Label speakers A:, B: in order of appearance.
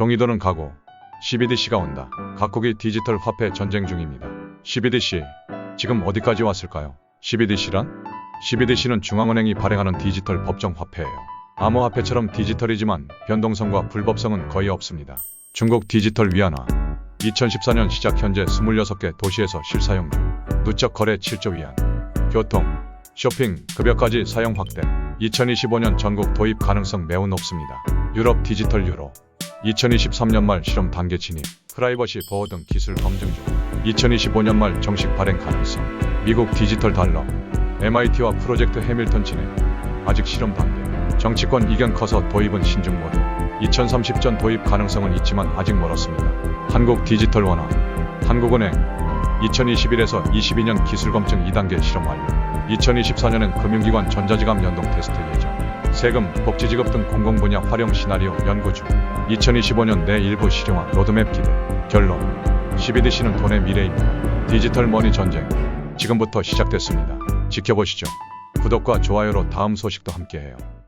A: 종이도는 가고 CBDC가 온다. 각국이 디지털 화폐 전쟁 중입니다. CBDC 지금 어디까지 왔을까요? CBDC란? CBDC는 중앙은행이 발행하는 디지털 법정 화폐예요. 암호화폐처럼 디지털이지만 변동성과 불법성은 거의 없습니다. 중국 디지털 위안화 2014년 시작 현재 26개 도시에서 실사용 중. 누적 거래 7조 위안. 교통, 쇼핑, 급여까지 사용 확대. 2025년 전국 도입 가능성 매우 높습니다. 유럽 디지털 유로. 2023년 말 실험 단계 진입. 프라이버시 보호 등 기술 검증 중. 2025년 말 정식 발행 가능성. 미국 디지털 달러. MIT와 프로젝트 해밀턴 진행. 아직 실험 단계. 정치권 이견 커서 도입은 신중 모드. 2030전 도입 가능성은 있지만 아직 멀었습니다. 한국 디지털 원화. 한국은행. 2021에서 22년 기술 검증 2단계 실험 완료. 2024년엔 금융기관 전자지갑 연동 테스트 예정. 세금, 복지지급 등 공공분야 활용 시나리오 연구 중. 2025년 내 일부 실용화 로드맵 기대. 결론. CBDC는 돈의 미래입니다. 디지털 머니 전쟁. 지금부터 시작됐습니다. 지켜보시죠. 구독과 좋아요로 다음 소식도 함께해요.